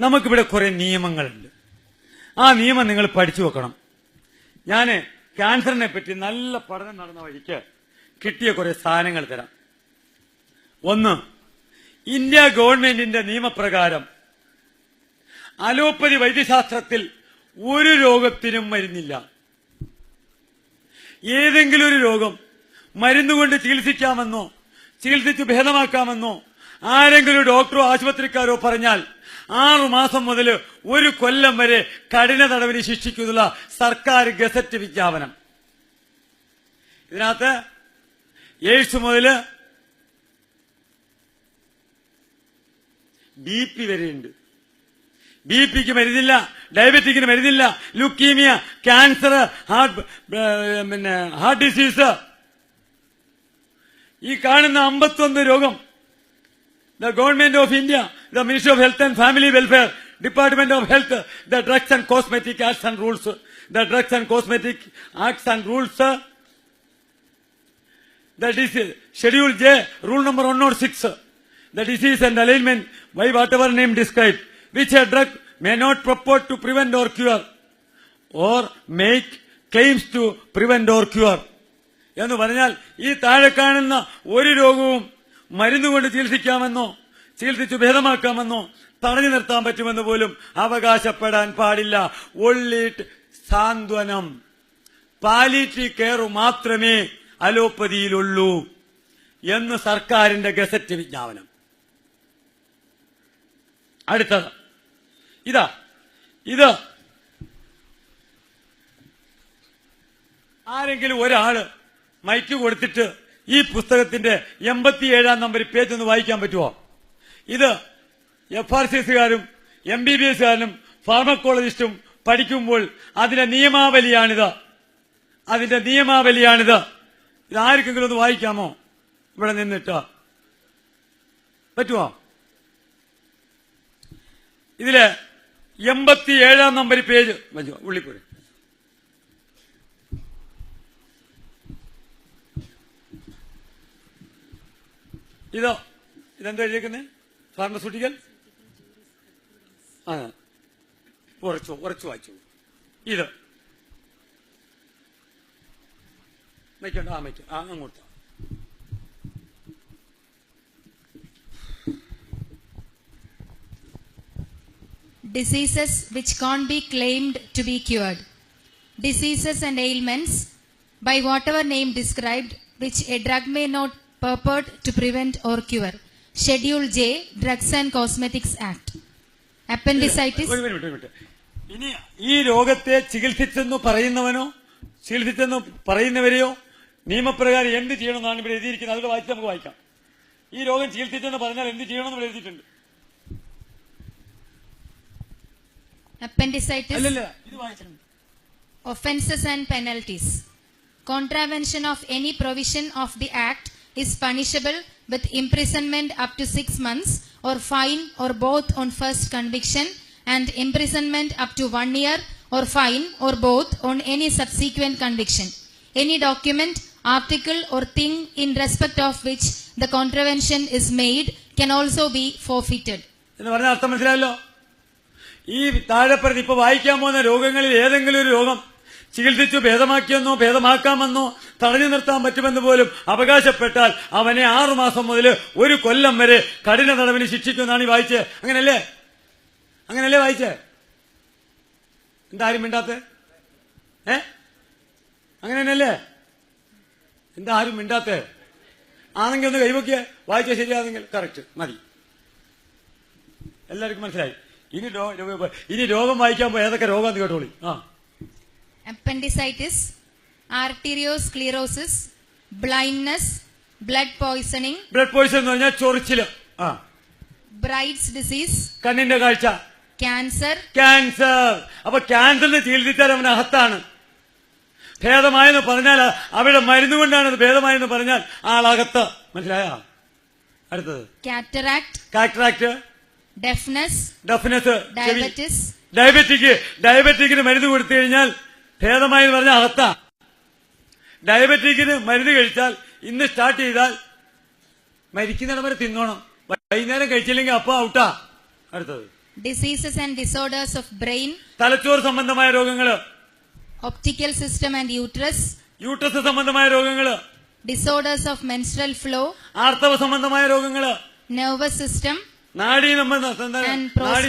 നമുക്കിവിടെ കുറെ നിയമങ്ങളുണ്ട്. ആ നിയമം നിങ്ങൾ പഠിച്ചു വെക്കണം. ഞാൻ ക്യാൻസറിനെ പറ്റി നല്ല പഠനം നടന്ന വഴിക്ക് കിട്ടിയ കുറെ സാധനങ്ങൾ തരാം. ഒന്ന് ഇന്ത്യ ഗവൺമെന്റിന്റെ നിയമപ്രകാരം അലോപ്പതി വൈദ്യശാസ്ത്രത്തിൽ ഒരു രോഗത്തിനും മരുന്നില്ല. ഏതെങ്കിലും ഒരു രോഗം മരുന്നുകൊണ്ട് ചികിത്സിക്കാമെന്നോ ചികിത്സിച്ച് ഭേദമാക്കാമെന്നോ ആരെങ്കിലും ഡോക്ടറോ ആശുപത്രിക്കാരോ പറഞ്ഞാൽ ആറു മാസം മുതൽ ഒരു കൊല്ലം വരെ കഠിന തടവിന് ശിക്ഷിക്കുന്നുള്ള സർക്കാർ ഗസറ്റ് വിജ്ഞാപനം. ഇതിനകത്ത് എയ്ഡ്സ് മുതൽ ബി പി വരെയുണ്ട്. ബി പിക്ക് മരുന്നില്ല ഡയബറ്റിക്കിന് മരുന്നില്ല ലുക്കീമിയ ക്യാൻസർ ഹാർട്ട് പിന്നെ ഹാർട്ട് ഡിസീസ്. ഈ കാണുന്ന അമ്പത്തൊന്ന് രോഗം the government of India the Ministry of Health and Family Welfare, Department of Health, the Drugs and Cosmetic Acts and Rules, the Drugs and Cosmetic Acts and Rules, the disease, schedule J, rule number 106, the disease and alignment by whatever name described, which a drug may not purport to prevent or cure, or make claims to prevent or cure. എന്ന് പറഞ്ഞാൽ ഈ താഴെ കാണുന്ന ഒരു രോഗവും മരുന്നുകൊണ്ട് ചികിത്സിക്കാമെന്നോ ചികിത്സിച്ച് ഭേദമാക്കാമെന്നോ തടഞ്ഞു നിർത്താൻ പറ്റുമെന്ന് പോലും അവകാശപ്പെടാൻ പാടില്ല. ഒള്ളിട്ട് സാന്ത്വനം. പാലിറ്റി കെയർ മാത്രമേ അലോപ്പതിയിലുള്ളൂ എന്ന് സർക്കാരിന്റെ ഗസറ്റ് വിജ്ഞാപനം. അടുത്തത്. ഇതാ. ഇത് ആരെങ്കിലും ഒരാൾ മൈക്ക് കൊടുത്തിട്ട് ഈ പുസ്തകത്തിന്റെ എൺപത്തിയേഴാം നമ്പർ പേജ് ഒന്ന് വായിക്കാൻ പറ്റുമോ ഇത് എഫ് ആർ സി എസുകാരും എം ബി ബി എസുകാരനും ഫാർമക്കോളജിസ്റ്റും പഠിക്കുമ്പോൾ അതിന്റെ നിയമാവലിയാണിത്. അതിന്റെ നിയമാവലിയാണിത്. ഇത് ആർക്കെങ്കിലും ഒന്ന് വായിക്കാമോ? ഇവിടെ നിന്നിട്ട്. പറ്റുമോ ഇതിലെ എൺപത്തി ഏഴാം നമ്പർ പേജ് ഉള്ളിപ്പോയി ഇതോ ഇതെന്താ എഴുതിയേക്കുന്നത് ഫാർമസ്യൂട്ടിക്കൽ ആ ഉറച്ചു ഉറച്ചു വായിച്ചു ഇത് മൈക്കുണ്ട് ആ മൈക്ക് ആ അങ്ങോട്ട് diseases which can't be claimed to be cured, diseases and ailments by whatever name described which a drug may not purport to prevent or cure. Schedule J drugs and cosmetics act appendicitis ഇനി ഈ രോഗത്തെ ചികിത്സിച്ചെന്ന് പറയുന്നവനോ ചികിത്സിച്ചെന്ന് പറയുന്നവരെയോ നിയമപ്രകാരം എന്ത് ചെയ്യണമെന്നാണ് ഇവിടെ എഴുതിയിരിക്കുന്നത്. അതുകൊണ്ട് വായിച്ച് നമുക്ക് വായിക്കാം. ഈ രോഗം ചികിത്സിച്ചെന്ന് പറഞ്ഞാൽ എന്ത് ചെയ്യണമെന്ന് ഇവിടെ എഴുതിയിട്ടുണ്ട്. Appendicitis, അല്ലല്ല ഇത് contravention of and penalties. Contravention of any provision of with imprisonment up to six months or fine or both on first conviction and imprisonment up to one year or fine or both on any subsequent conviction. Any document, article or thing in respect of which the contravention is made can also be forfeited. എന്ന് പറഞ്ഞ അർത്ഥം മനസ്സിലായല്ലോ ഈ താഴെപ്പറഞ്ഞ് ഇപ്പൊ വായിക്കാൻ പോകുന്ന രോഗങ്ങളിൽ ഏതെങ്കിലും ഒരു രോഗം ചികിത്സിച്ചു ഭേദമാക്കിയെന്നോ ഭേദമാക്കാമെന്നോ തടഞ്ഞു നിർത്താൻ പറ്റുമെന്ന് പോലും അവകാശപ്പെട്ടാൽ അവനെ ആറുമാസം മുതൽ ഒരു കൊല്ലം വരെ കഠിന തടവിന് ശിക്ഷിക്കുമെന്നാണ് ഈ വായിച്ചേ അങ്ങനല്ലേ അങ്ങനല്ലേ വായിച്ചേ എന്താരും മിണ്ടാത്ത? ഏ? അങ്ങനെ തന്നെയല്ലേ എന്താ ആരും മിണ്ടാത്തേ? ആണെങ്കിൽ ഒന്ന് കൈവക്കിയേ വായിച്ച ശരിയാണെങ്കിൽ കറക്റ്റ് മതി. എല്ലാവർക്കും മനസ്സിലായി. ഇനി രോഗം ഇനി രോഗം വായിക്കാൻ പോയി. ഏതൊക്കെ രോഗം കേട്ടോളി. ആ. Appendicitis, arteriosclerosis, blindness, blood poisoning, blood poison എന്ന് പറഞ്ഞാൽ ചൊറിച്ചിൽ. ആ. Bright's disease, കണ്ണിന്റെ കാഴ്ച. ക്യാൻസർ ക്യാൻസർ അപ്പൊ ക്യാൻസറിന് ചികിത്സിച്ചാൽ അവൻ അകത്താണ്. ഭേദമായെന്ന് പറഞ്ഞാൽ അവിടെ മരുന്ന് കൊണ്ടാണ് അത് ഭേദമായെന്ന് പറഞ്ഞാൽ ആളകത്ത് മനസ്സിലായ? അടുത്തത്. Cataract cataract deafness deafness diabetes, diabetic ഡയബറ്റിക്കിന് മരുന്ന് കൊടുത്തു കഴിഞ്ഞാൽ ഭേദമായി പറഞ്ഞ അവസ്ഥ. ഡയബറ്റിക്കിന് മരുന്ന് കഴിച്ചാൽ ഇന്ന് സ്റ്റാർട്ട് ചെയ്താൽ മരിക്കുന്നിടം വരെ തിന്നോണം. വൈകുന്നേരം കഴിച്ചില്ലെങ്കിൽ അപ്പൊ ഔട്ടാ. അടുത്തത്. Diseases and disorders of brain തലച്ചോറ് സംബന്ധമായ രോഗങ്ങൾ. optical system and uterus uterus സംബന്ധമായ രോഗങ്ങൾ. ഡിസോർഡേഴ്സ് ഓഫ് മെൻസ്ട്രൽ ഫ്ലോ ആർത്തവ സംബന്ധമായ രോഗങ്ങൾ. നെർവസ് സിസ്റ്റം നാഡി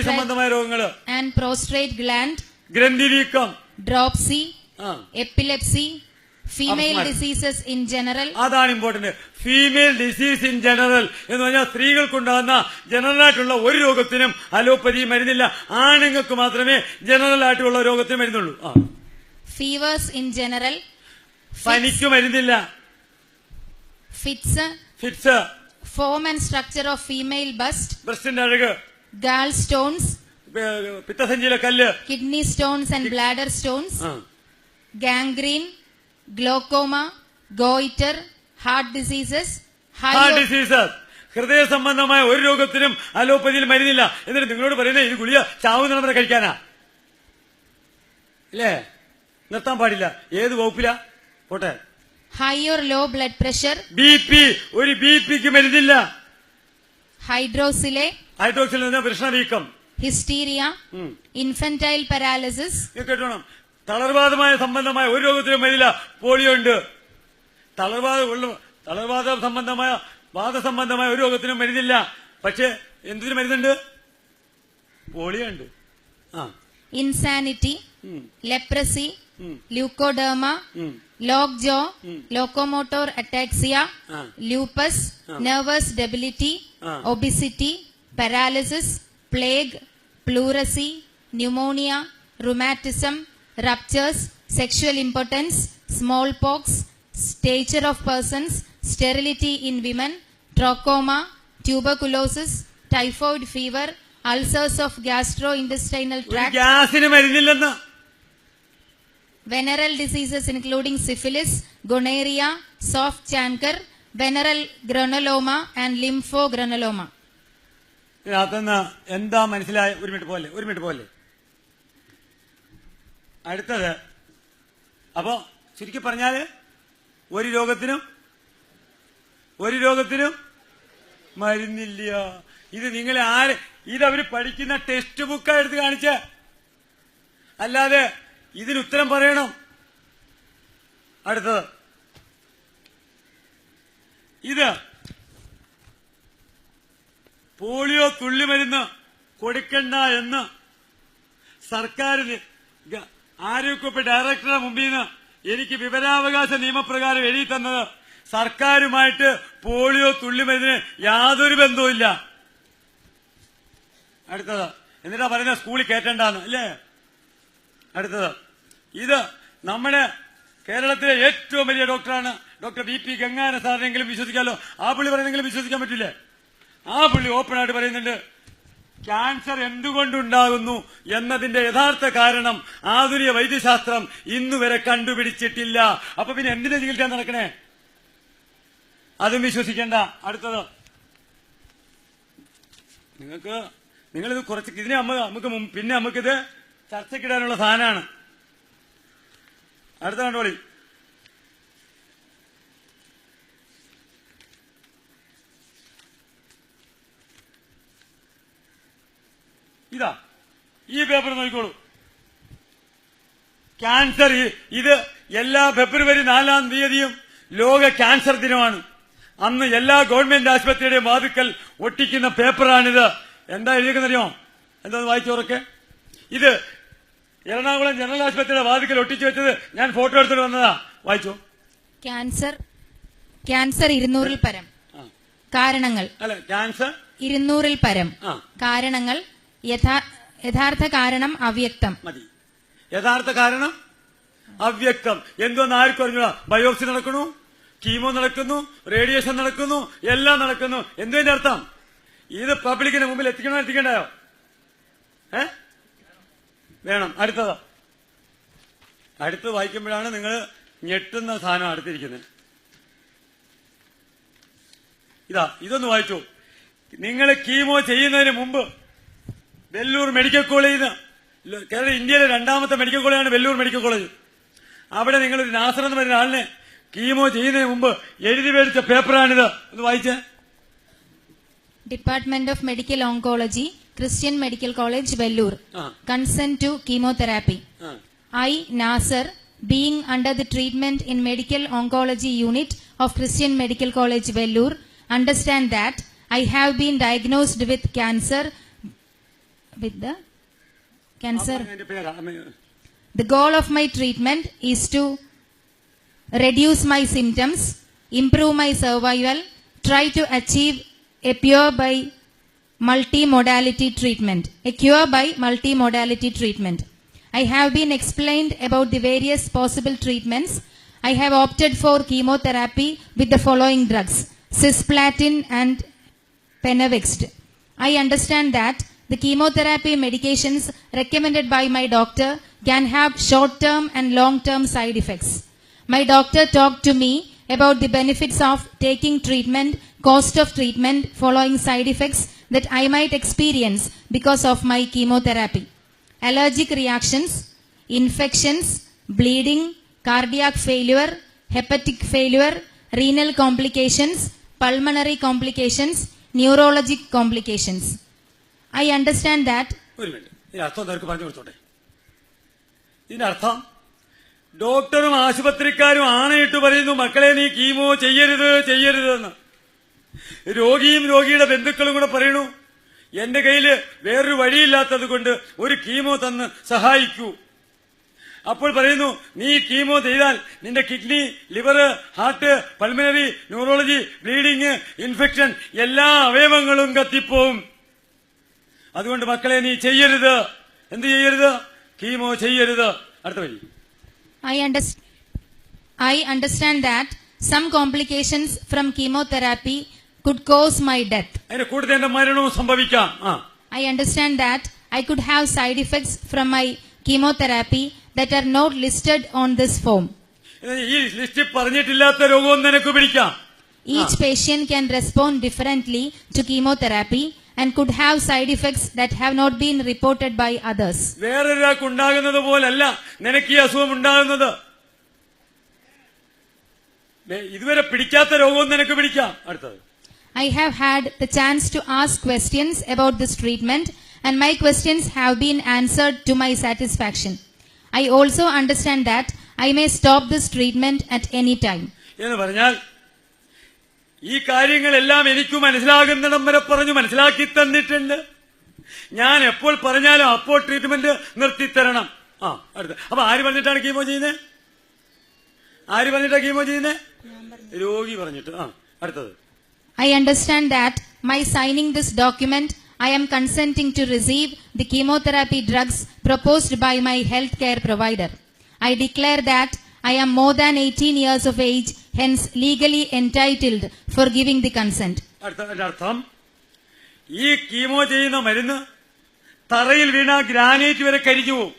സംബന്ധമായ രോഗങ്ങൾ. ആൻഡ് പ്രോസ്ട്രേറ്റ് ഗ്ലാൻഡ് ഗ്രന്ഥി വീക്കം. Dropsy, epilepsy female diseases in general അതാണ് important female disease in general എന്ന് പറഞ്ഞാൽ സ്ത്രീകൾക്കുണ്ടാകുന്ന ജനറൽ ആയിട്ടുള്ള ഒരു രോഗത്തിനും അലോപ്പതി മരുന്നില്ല. ആണുങ്ങൾക്ക് മാത്രമേ ജനറൽ ആയിട്ടുള്ള രോഗത്തിന് മരുന്നുള്ളൂ. ഫീവേഴ്സ് ഇൻ ജനറൽ പനിക്ക് മരുന്നില്ല. Fits fits form and structure of female bust ബ്രസ്റ്റിന്റെ അഴക്. ഗാൾ ഏ, പിത്തസഞ്ചിയിലെ കല്ല്. Kidney stones and bladder stones gangrene glaucoma goitre heart diseases heart diseases disease ഹൃദയ സംബന്ധമായ ഒരു രോഗത്തിനും അലോപ്പതിയിൽ മരുന്നില്ല. എന്നിട്ട് നിങ്ങളോട് പറയുന്നത് ഇത് ഗുളിക ചാവുന്ന വരെ കഴിക്കാനാ. ഇല്ലേ? നിർത്താൻ പാടില്ല. ഏത് വകുപ്പില? പോട്ടെ. High or low blood pressure B P ഒരു ബി പിക്ക് മരുന്നില്ല. ഹൈഡ്രോസിലെ ഹൈഡ്രോക്സിൽ നിന്ന് hysteria, ഉം. ഇൻഫെന്റൈൽ പാരാലിസിസ് കേട്ടോ കേട്ടോണം. തളർവാദമായ സംബന്ധമായ ഒരു രോഗത്തിനും വരില്ല പോളിയോ ഉണ്ട്. തളർവാദ തളർവാദ സംബന്ധമായ വാദസംബന്ധമായ ഒരു രോഗത്തിനും മരുന്നില്ല പക്ഷേ എന്തിനു മരുന്നുണ്ട് പോളിയോ ഉണ്ട്. ആ. Insanity leprosy leprosy, Joe locomotor ataxia lupus nervous debility obesity lupus, Ah. Ah. paralysis, plague, pleurisy, pneumonia, rheumatism, ruptures, sexual impotence, smallpox, stature of persons, sterility in women, trachoma, tuberculosis, typhoid fever, ulcers of gastrointestinal tract, ഗ്യാസിന് മരുന്നില്ലെന്ന് venereal diseases including syphilis, gonorrhea, soft chancre, venereal granuloma and lymphogranuloma. ഇതിനകത്തുനിന്ന് എന്താ മനസ്സിലായ ഒരു minute പോലെ ഒരു minute പോലെ. അടുത്തത് അപ്പോ ചുരുക്കി പറഞ്ഞാൽ ഒരു രോഗത്തിനും ഒരു രോഗത്തിനും മരുന്നില്ല. ഇത് നിങ്ങളെ ആര് ഇതവര് പഠിക്കുന്ന ടെക്സ്റ്റ് ബുക്ക് എടുത്ത് കാണിച്ച. അല്ലാതെ ഇതിന് ഉത്തരം പറയണം. അടുത്തത് ഇത് പോളിയോ തുള്ളിമരുന്ന് കൊടുക്കണ്ട എന്ന് സർക്കാരിന് ആരോഗ്യവകുപ്പ് ഡയറക്ടറുടെ മുമ്പിൽ നിന്ന് എനിക്ക് വിവരാവകാശ നിയമപ്രകാരം എഴുതി തന്നത് സർക്കാരുമായിട്ട് പോളിയോ തുള്ളിമരുന്നിന് യാതൊരു ബന്ധവുമില്ല അടുത്തത്. എന്നിട്ടാ പറയുന്നത് സ്കൂളിൽ കയറ്റണ്ടെന്ന് അല്ലേ? അടുത്തത്. ഇത് നമ്മുടെ കേരളത്തിലെ ഏറ്റവും വലിയ ഡോക്ടറാണ് ഡോക്ടർ വി പി ഗംഗാന സാറിനെങ്കിലും വിശ്വസിക്കാമല്ലോ ആ പുള്ളി പറയുന്നെങ്കിലും വിശ്വസിക്കാൻ പറ്റില്ലേ? ആ പുള്ളി ഓപ്പൺ ആയിട്ട് പറയുന്നുണ്ട് ക്യാൻസർ എന്തുകൊണ്ടുണ്ടാകുന്നു എന്നതിന്റെ യഥാർത്ഥ കാരണം ആധുനിക വൈദ്യശാസ്ത്രം ഇന്നുവരെ കണ്ടുപിടിച്ചിട്ടില്ല. അപ്പൊ പിന്നെ എന്തിനാ ചികിത്സ നടക്കണേ? അതും വിശ്വസിക്കേണ്ട. അടുത്തത്. നിങ്ങൾക്ക് നിങ്ങളിത് കുറച്ച് ഇതിനെ നമുക്ക് പിന്നെ നമുക്കിത് ചർച്ചക്കിടാനുള്ള സാധനമാണ്. അടുത്ത കണ്ടോളി. ഇതാ ഈ പേപ്പർ നോക്കിക്കോളൂ. ക്യാൻസർ ഇത് എല്ലാ ഫെബ്രുവരി നാലാം തീയതിയും ലോക ക്യാൻസർ ദിനമാണ്. അന്ന് എല്ലാ ഗവൺമെന്റ് ആശുപത്രിയുടെയും വാതുക്കൽ ഒട്ടിക്കുന്ന പേപ്പറാണിത് എന്താ എഴുതിക്കുന്നറിയോ എന്താ വായിച്ചോറൊക്കെ ഇത് എറണാകുളം ജനറൽ ആശുപത്രിയുടെ വാതുക്കൽ ഒട്ടിച്ചു വെച്ചത് ഞാൻ ഫോട്ടോ എടുത്തിട്ട് വന്നതാ. വായിച്ചോ? ക്യാൻസർ ക്യാൻസർ ഇരുന്നൂറിൽ പരം. കാരണങ്ങൾ. അല്ല ക്യാൻസർ ഇരുന്നൂറിൽ പരം. കാരണങ്ങൾ യഥാർത്ഥ കാരണം അവ്യക്തം. മതി. യഥാർത്ഥ കാരണം അവ്യക്തം. എന്തോന്ന് ആർക്കും അറിഞ്ഞൂടാ? ബയോപ്സി നടക്കുന്നു കീമോ നടക്കുന്നു റേഡിയേഷൻ നടക്കുന്നു എല്ലാം നടക്കുന്നു. എന്തതിന്റെ അർത്ഥം? ഇത് പബ്ലിക്കിന് മുമ്പിൽ എത്തിക്കണോ എത്തിക്കണ്ടോ ഏ? വേണം. അടുത്തത്. അടുത്ത് വായിക്കുമ്പോഴാണ് നിങ്ങൾ ഞെട്ടുന്ന സാധനം അടുത്തിരിക്കുന്നത്. ഇതാ ഇതൊന്ന് വായിച്ചു. നിങ്ങൾ കീമോ ചെയ്യുന്നതിന് മുമ്പ് വെല്ലൂർ മെഡിക്കൽ കോളേജ് കേരള ഇന്ത്യയിലെ രണ്ടാമത്തെ മെഡിക്കൽ കോളേജാണ് വെല്ലൂർ മെഡിക്കൽ കോളേജ്. അവിടെ നിങ്ങൾ നാസർ എന്ന് പറയുന്ന ആളിനെ കീമോ ചെയ്യുന്നതിന് മുമ്പ് എഴുതി മേടിച്ച പേപ്പറാണിത്. ഇത് വായിച്ച. Department of medical oncology Christian medical college Vellore. Consent to chemotherapy. I Nasser being under the treatment in medical oncology unit of Christian medical college Vellore. Understand that I have been diagnosed with cancer with the cancer. The goal of my treatment is to reduce my symptoms, improve my survival, try to achieve a cure by multimodality treatment, a cure by multimodality treatment. I have been explained about the various possible treatments. I have opted for chemotherapy with the following drugs, cisplatin and penevext. I understand that the chemotherapy medications recommended by my doctor can have short term and long term side effects. My doctor talked to me about the benefits of taking treatment, cost of treatment, following side effects that I might experience because of my chemotherapy. Allergic reactions, infections, bleeding, cardiac failure, hepatic failure, renal complications, pulmonary complications, neurologic complications. I understand that ഒരു minute. ഇതിന്റെ അർത്ഥം അവർക്ക് പറഞ്ഞു കൊടുത്തോട്ടെ. ഇതിന്റെ അർത്ഥം ഡോക്ടറും ആശുപത്രിക്കാരും ആണയിട്ട് പറയുന്നു മക്കളെ നീ കീമോ ചെയ്യരുത് ചെയ്യരുത് എന്ന്. രോഗിയും രോഗിയുടെ ബന്ധുക്കളും കൂടെ പറയണു എന്റെ കയ്യിൽ വേറൊരു വഴിയില്ലാത്തത് കൊണ്ട് ഒരു കീമോ തന്ന് സഹായിക്കൂ. അപ്പോൾ പറയുന്നു നീ കീമോ ചെയ്താൽ നിന്റെ kidney liver heart pulmonary neurology bleeding infection എല്ലാ അവയവങ്ങളും കത്തിപ്പോവും. അതുകൊണ്ട് മക്കളെ നീ ചെയ്യരുത്. എന്ത് ചെയ്യരുത്? കീമോ ചെയ്യരുത്. അടുത്ത വഴി I understand that some complications from chemotherapy could cause my death അതിന്റെ കൂടുതൽ എന്റെ മരണവും സംഭവിക്കാം? I understand that I could have side effects from my chemotherapy that are not listed on this form ഈ ലിസ്റ്റ് പറഞ്ഞിട്ടില്ലാത്ത രോഗവും നിനക്ക് പിടിക്കാം. Each patient can respond differently to chemotherapy and could have side effects that have not been reported by others. വേറൊരാൾക്ക് ഉണ്ടാകുന്നത് പോലല്ല നിനക്ക് ഈ അസുഖം ഉണ്ടാകുന്നത് ദേ, ഇതുവരെ പിടിക്കാത്ത രോഗവും നിനക്ക് പിടിക്കാം അടുത്തത് I have had the chance to ask questions about this treatment and my questions have been answered to my satisfaction. I also understand that I may stop this treatment at any time. എന്ന് പറഞ്ഞാൽ ഈ കാര്യങ്ങളെല്ലാം എനിക്ക് മനസ്സിലാകുന്നിടം വരെ പറഞ്ഞു മനസ്സിലാക്കി തന്നിട്ടുണ്ട്. ഞാൻ എപ്പോൾ പറഞ്ഞാലും അപ്പോൾ ട്രീറ്റ്മെന്റ് നിർത്തി തരണം ആ അടുത്ത്. അപ്പൊ ആര് പറഞ്ഞിട്ടാണ് കീമോ ചെയ്യുന്നത് ആര് പറഞ്ഞിട്ടാണ് കീമോ ചെയ്യുന്നത് രോഗി പറഞ്ഞിട്ട്. ആ അടുത്തത്. I understand that my signing this document I am consenting to receive the chemotherapy drugs proposed by my health care provider I declare that I am more than eighteen years of age hence legally entitled for giving the consent അർത്ഥം ഈ chemo ചെയ്യുന്ന മരുന്ന് തറയിൽ വീണ granite വരെ കരിഞ്ഞു പോവും.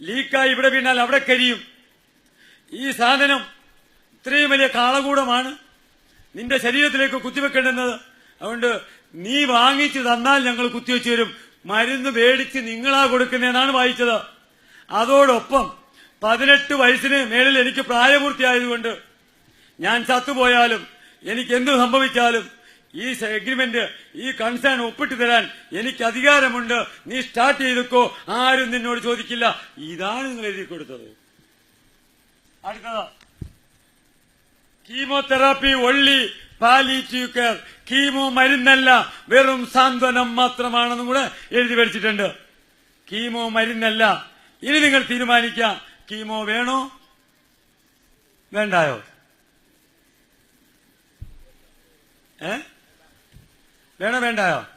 ലീക്കായി ഇവിടെ വീണാൽ അവിടെ കരിയും. ഈ സാധനം ഇത്രയും വലിയ കാളകൂടമാണ് നിന്റെ ശരീരത്തിലേക്ക് കുത്തിവെക്കേണ്ടുന്നത് അതുകൊണ്ട് നീ വാങ്ങിച്ചു തന്നാൽ ഞങ്ങൾ കുത്തിവെച്ചു തരും. മരുന്ന് മേടിച്ച് നിങ്ങളാ കൊടുക്കുന്നതെന്നാണ് വായിച്ചത്. അതോടൊപ്പം പതിനെട്ട് വയസ്സിന് മേളിൽ എനിക്ക് പ്രായപൂർത്തിയായതുകൊണ്ട് ഞാൻ ചത്തുപോയാലും എനിക്ക് എന്ത് സംഭവിച്ചാലും ഈ അഗ്രിമെന്റ് ഈ കൺസേൺ ഒപ്പിട്ട് തരാൻ എനിക്ക് അധികാരമുണ്ട്. നീ സ്റ്റാർട്ട് ചെയ്തക്കോ. ആരും നിന്നോട് ചോദിക്കില്ല. ഇതാണ് നിങ്ങൾ എഴുതി കൊടുത്തത്. അടുത്തത്. Chemotherapy only palliative care. Chemo മരുന്നല്ല വെറും സാന്ത്വനം മാത്രമാണെന്നും കൂടെ എഴുതി വരച്ചിട്ടുണ്ട്. കീമോ മരുന്നല്ല. ഇനി നിങ്ങൾ തീരുമാനിക്കാം. കീമോ വേണോ? വേണ്ടായോ ഏ വേണോ വേണ്ടായോ?